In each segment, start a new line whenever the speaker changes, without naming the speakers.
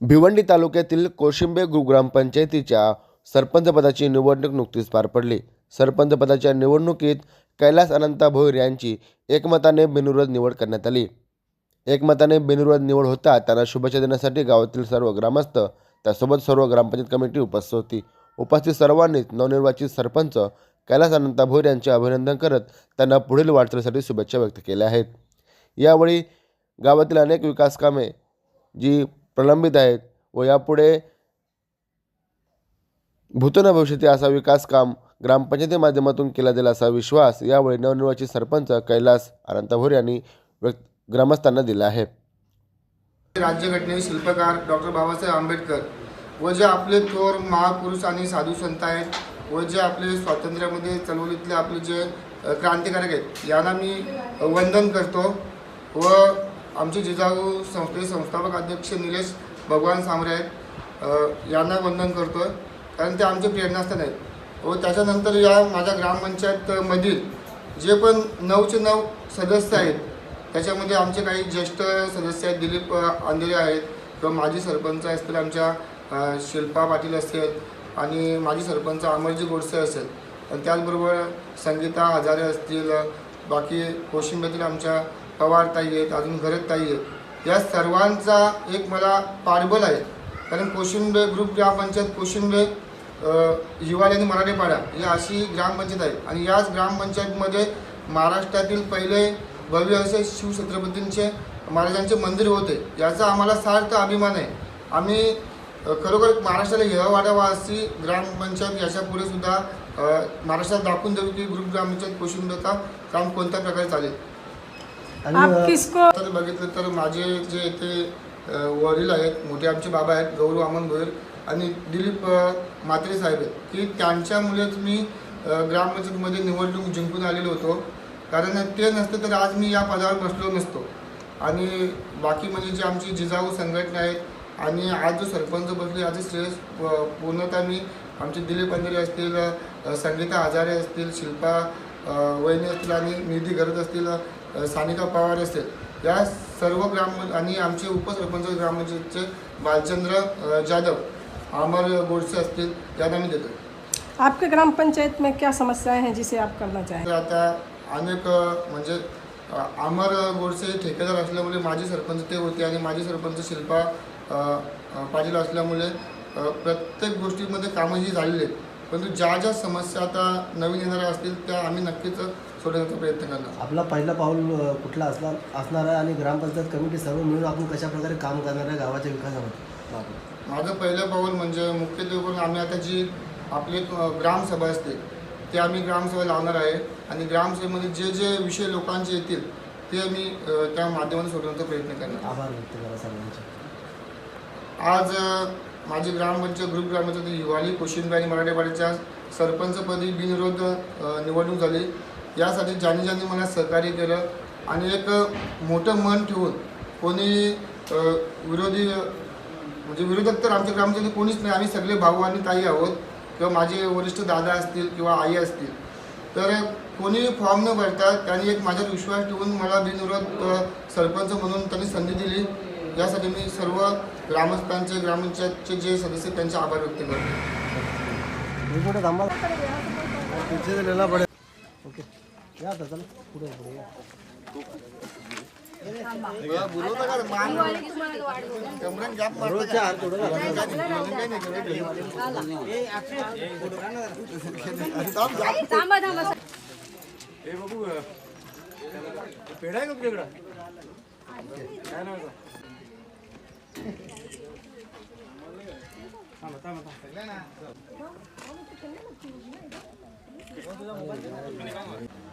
भिवंडी तालुक्यातील कोशिंबे ग्रामपंचायतीच्या सरपंचपदाची निवडणूक नुकतीच पार पडली. सरपंचपदाच्या निवडणुकीत कैलास अनंता भोईर यांची एकमताने बिनविरोध निवड करण्यात आली. एकमताने बिनविरोध निवड होता त्यांना शुभेच्छा देण्यासाठी गावातील सर्व ग्रामस्थ त्यासोबत सर्व ग्रामपंचायत कमिटी उपस्थित होती. उपस्थित सर्वांनीच नवनिर्वाचित सरपंच कैलास अनंता भोईर यांचे अभिनंदन करत त्यांना पुढील वाटचालीसाठी शुभेच्छा व्यक्त केल्या आहेत. यावेळी गावातील अनेक विकास कामे जी प्रलंबित आहेत व यापुढे भूतन भविष्यातील असा विकास काम ग्रामपंचायती माध्यमातून केला जाईल असा विश्वास यावेळी नवनिर्वाचित सरपंच कैलास अनंतभोर यांनी व्यक्त ग्रामस्थांना दिला आहे.
राज्यघटनेचे शिल्पकार डॉक्टर बाबासाहेब आंबेडकर व जे आपले थोर महापुरुष आणि साधू संत आहेत व जे आपले स्वातंत्र्यामध्ये चळवळीतले आपले जे क्रांतिकारक आहेत यांना मी वंदन करतो व आमचे जिजाऊ संस्थेचे संस्थापक अध्यक्ष निलेश भगवान सांबरे आहेत. यांना वंदन करतो कारण ते आमचे प्रेरणास्थान आहेत. व त्याच्यानंतर या माझ्या ग्रामपंचायतमधील जे पण नऊचे नऊ सदस्य आहेत त्याच्यामध्ये आमचे काही ज्येष्ठ सदस्य आहेत. दिलीप आंधेरे आहेत. किंवा माजी सरपंच असतील आमच्या शिल्पा पाटील असतील आणि माजी सरपंच अमरजी गोडसे असेल आणि त्याचबरोबर संगीता हजारे असतील. बाकी कोशिंबीतील आमच्या पवारताई आहेत अजून घरतताई आहेत. या सर्वांचा एक मला पाठबल आहे. कारण कोशिंबे ग्रुप ग्रामपंचायत कोशिंबे अ, हिवाळी आणि मराठेपाडा ही अशी ग्रामपंचायत आहे. आणि याच ग्रामपंचायतमध्ये महाराष्ट्रातील पहिले भव्य असे शिवछत्रपतींचे महाराजांचे मंदिर होते. याचा आम्हाला सार्थ अभिमान आहे. आम्ही खरोखर महाराष्ट्राला हेवा वाढावा अशी ग्रामपंचायत याच्यापुढे सुद्धा महाराष्ट्रात दाखवून देऊ की ग्रुप ग्रामपंचायत कोशिंबेचा काम कोणत्या प्रकारे चालेल.
आप किसको
तर बघितलं तर माझे जे इथे अ, वडील आहेत मोठे आमचे बाबा आहेत गौरव वामन भोईर आणि दिलीप अ, म्हात्रे साहेब आहेत. की त्यांच्यामुळेच मी ग्रामपंचायतमध्ये निवडणूक जिंकून आलेलो होतो. कारण ते नसते तर आज मी या पदावर बसलो नसतो. आणि बाकी म्हणजे जी आमची जिजाऊ संघटना आहेत आणि आज जो सरपंच बसले याचे श्रेय प- पूर्णतः मी आमचे दिलीप अंधेरे असतील संगीता हजारे असतील शिल्पा वहिनी असतील आणि निधी करत असतील सानिका पवार असतील या सर्व ग्राम आणि आमचे उपसरपंच ग्रामपंचायतचे बालचंद्र अ, जाधव अमर गोडसे असतील यांना मी देतो.
आपके ग्राम पंचायत में क्या समस्याएं हैं जिसे आप करना
आता अनेक म्हणजे अमर गोडसे ठेकेदार असल्यामुळे माजी सरपंच ते होते आणि माजी सरपंच शिल्पा पाटील असल्यामुळे प्रत्येक गोष्टीमध्ये कामं ही झालेली आहेत. परंतु ज्या ज्या समस्या आता नवीन येणाऱ्या असतील त्या आम्ही नक्कीच सोडवण्याचा प्रयत्न करणार.
आपला पहिला पाऊल अ, कुठला असणार असणार आहे आणि ग्रामपंचायत कमिटी सर्व मिळून आपण कशा प्रकारे काम करणार आहे गावाच्या विकासामध्ये?
माझं पहिलं पाऊल म्हणजे मुख्यत्वे करून आम्ही आता जी आपली अ, ग्रामसभा असते ते आम्ही ग्रामसभा लावणार आहे. आणि ग्रामसभेमध्ये जे जे विषय लोकांचे येतील ते अ, त्या माध्यमातून सोडवण्याचा प्रयत्न करणार.
आभार व्यक्त करा सर्वांचे
आज अ, माझी ग्रामपंचायत ग्रुप ग्रामपंचायत हिवाळी कोशिंबी आणि मराठेवाडीच्या सरपंचपदी बिनविरोध अ, निवडणूक झाली. यासाठी ज्यांनी ज्यांनी मला सहकार्य केलं आणि एक मोठं मन ठेवून कोणी विरोधी म्हणजे विरोधक तर आमच्या ग्रामपंचायतीत कोणीच नाही. आम्ही सगळे भाऊ आणि ताई आहोत किंवा माझे वरिष्ठ दादा असतील किंवा आई असतील. तर कोणी फॉर्म न भरता त्यांनी एक माझ्यावर विश्वास ठेवून मला बिनविरोध सरपंच म्हणून त्यांनी संधी दिली. यासाठी मी सर्व ग्रामस्थांचे ग्रामपंचायतचे जे सदस्य त्यांचे आभार व्यक्त करतो.
ओके. या आता चला पुढे पुढे या. रोजच्या हात थोडं घाला.
थांबा थांबा
ओके
फुलके चाललं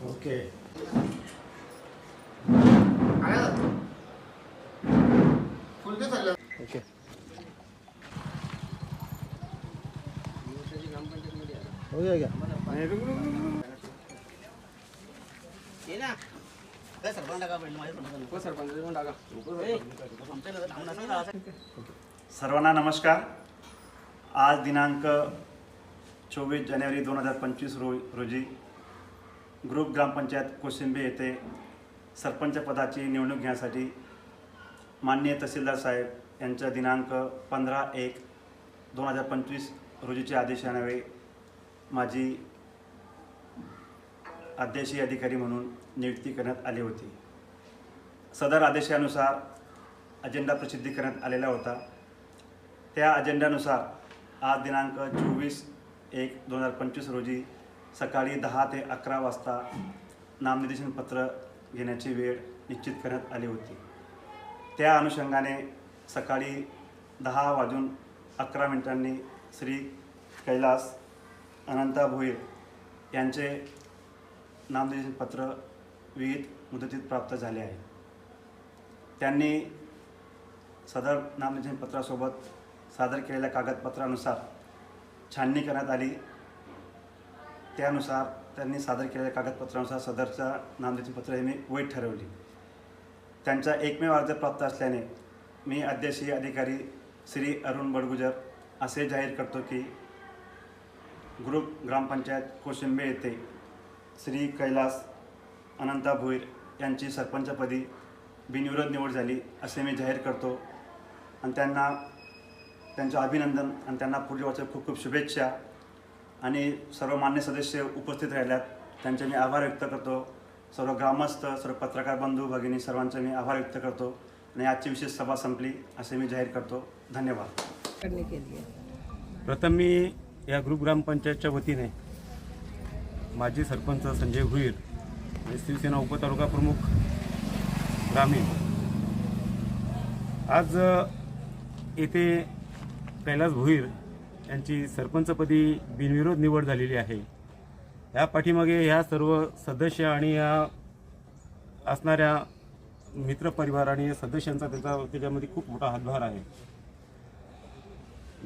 ओके हो गया क्या
सर्वांना नमस्कार आज दिनांक चोवीस जानेवारी दोन हज़ार पंचवीस रो रोजी ग्रुप ग्रामपंचायत कोशिंबे येथे सरपंच पदाची निवडणूक घेण्यासाठी माननीय तहसीलदार साहेब यांच्या दिनांक पंधरा एक दोन हजार पंचवीस रोजीच्या आणावे माझी अध्यक्षीय अधिकारी म्हणून नियुक्ती करण्यात आली होती. सदर आदेशानुसार अजेंडा प्रसिद्धी करण्यात आलेला होता. त्या अजेंड्यानुसार आज दिनांक चोवीस एक दोन हजार पंचवीस रोजी सकाळी दहा ते अकरा वाजता नामनिर्देशन पत्र घेण्याची वेळ निश्चित करण्यात आली होती. त्या अनुषंगाने सकाळी दहा वाजून अकरा मिनिटांनी श्री कैलास अनंता भोईर यांचे नामनिर्देशन पत्र विहित मुदतीत प्राप्त झाले आहे. त्यांनी सदर नामनिर्देशन पत्रासोबत सादर केलेल्या कागदपत्रानुसार छाननी करण्यात आली. त्यानुसार त्यांनी सादर केलेल्या कागदपत्रानुसार सदरचा नामनिर्देशन पत्र हे मी वैध ठरवली. त्यांचा एकमेव अर्ज प्राप्त असल्याने मी अध्यक्षीय अधिकारी श्री अरुण बडगुजर असे जाहीर करतो की ग्रुप ग्रामपंचायत कोशिंबे येथे श्री कैलास अनंता भोईर यांची सरपंचपदी बिनविरोध निवड झाली असे मी जाहीर करतो. आणि त्यांना त्यांचं अभिनंदन आणि त्यांना पुढील वर्षात खूप खूप शुभेच्छा. आणि सर्व मान्य सदस्य उपस्थित राहिल्यात. त्यांचे मी आभार व्यक्त करतो. सर्व ग्रामस्थ सर्व पत्रकार बंधू भगिनी सर्वांचे मी आभार व्यक्त करतो. आणि आजची विशेष सभा संपली असे मी जाहीर करतो. धन्यवाद.
करने के लिए.
प्रथम मी या ग्रुप ग्रामपंचायतच्या वतीने माजी सरपंच संजय भुईर आणि शिवसेना उपतालुका प्रमुख ग्रामीण. आज येथे कैलास भुईर यांची सरपंचपदी बिनविरोध निवड झालेली आहे. या पाठीमागे ह्या सर्व सदस्य आणि या असणाऱ्या मित्रपरिवार आणि सदस्यांचा त्याचा त्याच्यामध्ये खूप मोठा हातभार आहे.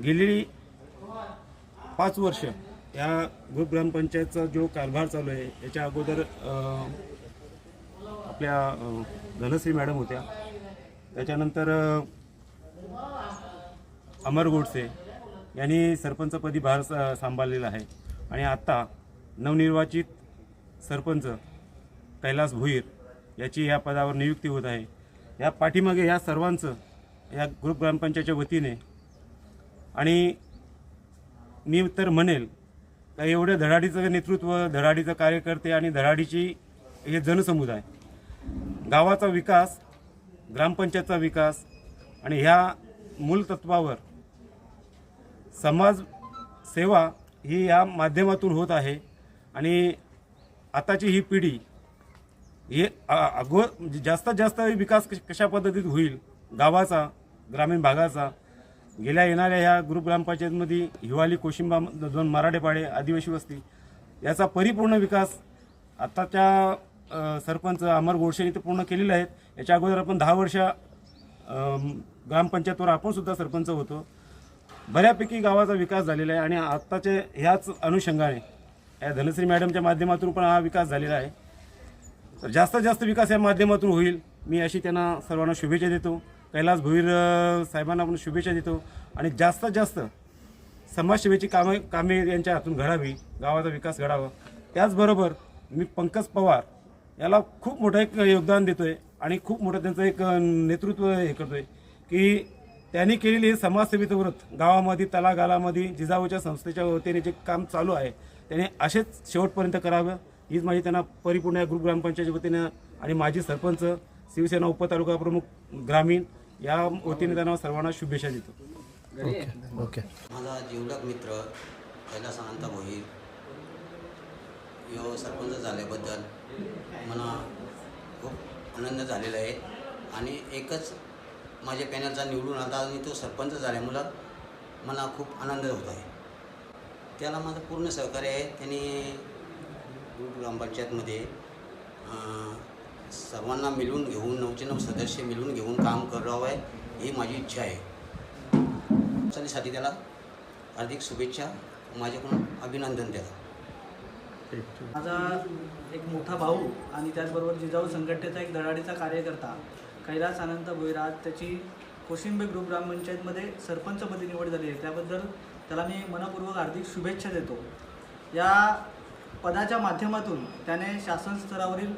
गेलेली पाच वर्ष या ग्रुप ग्रामपंचायतचा जो कारभार चालू आहे याच्या अगोदर आपल्या धनश्री मॅडम होत्या. त्याच्यानंतर अमर गोडसे यांनी सरपंचपदी भार सा- सांभाळलेला आहे. आणि आत्ता नवनिर्वाचित सरपंच कैलास भोईर याची या पदावर नियुक्ती होत आहे. या पाठीमागे या सर्वांचं या ग्रुप ग्रामपंचायतच्या वतीने आणि मी तर म्हणेल का एवढं धडाडीचं नेतृत्व धडाडीचं कार्यकर्ते आणि धडाडीची हे जनसमुदाय गावाचा विकास ग्रामपंचायतचा विकास आणि ह्या मूलतत्वावर समाज सेवा ही या माध्यमातून होत आहे. आणि आताची ही पिढी हे अगो म्हणजे जास्तीत जास्त विकास कशा पद्धतीत होईल गावाचा ग्रामीण भागाचा गेल्या येणाऱ्या ह्या ग्रुप ग्रामपंचायतमध्ये हिवाली कोशिंबा दोन मराठेपाडे आदिवासी वस्ती याचा परिपूर्ण विकास आत्ताच्या सरपंच अमर गोडशेने ते पूर्ण केलेले आहेत याच्या अगोदर आपण दहा वर्ष ग्रामपंचायतवर आपण सुद्धा सरपंच होतो. बऱ्यापैकी गावाचा विकास झालेला आहे आणि आत्ताच्या ह्याच अनुषंगाने या धनश्री मॅडमच्या माध्यमातून पण हा विकास झालेला आहे. तर जास्तीत जास्त विकास या माध्यमातून होईल मी अशी त्यांना सर्वांना शुभेच्छा देतो. कैलास भुईर साहेबांना पण शुभेच्छा देतो. आणि जास्तीत जास्त समाजसेवेची कामे कामे यांच्या हातून घडावी गावाचा विकास घडावा. त्याचबरोबर मी पंकज पवार याला खूप मोठं एक योगदान देतो आहे आणि खूप मोठं त्यांचं एक नेतृत्व हे करतो आहे की त्यांनी केलेली हे समाजसेवेचं व्रत गावामध्ये तलागालामध्ये जिजाऊच्या संस्थेच्या वतीने जे काम चालू आहे त्याने असेच शेवटपर्यंत करावं. हीच माझी त्यांना परिपूर्ण या ग्रुप ग्रामपंचायतच्या वतीनं आणि माजी सरपंच शिवसेना उपतालुका प्रमुख ग्रामीण या वतीने त्यांना सर्वांना शुभेच्छा देतो.
ओके.
माझा जीवलग मित्र कैलास अनंत भोईर यो सरपंच झाल्याबद्दल मला खूप आनंद झालेला आहे. आणि एकच माझ्या पॅनलचा निवडून आला आणि तो सरपंच झाल्यामुळं मला खूप आनंद होत आहे. त्याला माझं पूर्ण सहकार्य आहे. त्यांनी ग्रामपंचायतमध्ये सर्वांना मिळून घेऊन नऊचे नऊ सदस्य मिळून घेऊन काम करावं आहे ही माझी इच्छा आहे. वाटचालीसाठी त्याला हार्दिक शुभेच्छा माझ्याकडून अभिनंदन द्या
माझा एक मोठा भाऊ आणि त्याचबरोबर जिजाऊ संघटनेचा एक धडाडीचा कार्यकर्ता कैलास अनंत भोईराज त्याची कोशिंबे ग्रुप ग्रामपंचायतमध्ये सरपंचपदी निवड झाली आहे. त्याबद्दल त्याला मी मनपूर्वक हार्दिक शुभेच्छा देतो. या पदाच्या माध्यमातून त्याने शासन स्तरावरील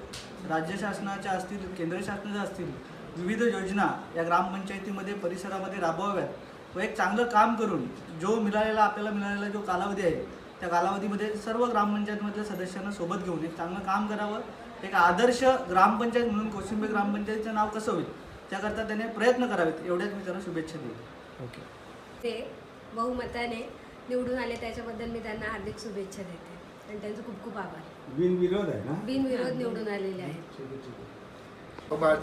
राज्य शासनाच्या असतील केंद्र शासनाच्या असतील विविध योजना या ग्रामपंचायतीमध्ये परिसरामध्ये राबवाव्यात व एक चांगलं काम करून जो मिळालेला आपल्याला मिळालेला जो कालावधी आहे त्या कालावधीमध्ये सर्व ग्रामपंचायतमधल्या सदस्यांना सोबत घेऊन एक चांगलं काम करावं. एक आदर्श ग्रामपंचायत म्हणून कोशिंबे ग्रामपंचायतीचं नाव कसं होईल त्याकरता त्याने प्रयत्न करावेत एवढ्याच मी त्यांना शुभेच्छा देतो
ओके.
ते बहुमताने निवडून आले त्याच्याबद्दल मी त्यांना हार्दिक शुभेच्छा देते. आणि त्यांचं खूप खूप आभार.
बिनविरोध आहे ना?
बिनविरोध निवडून आलेले आहेत.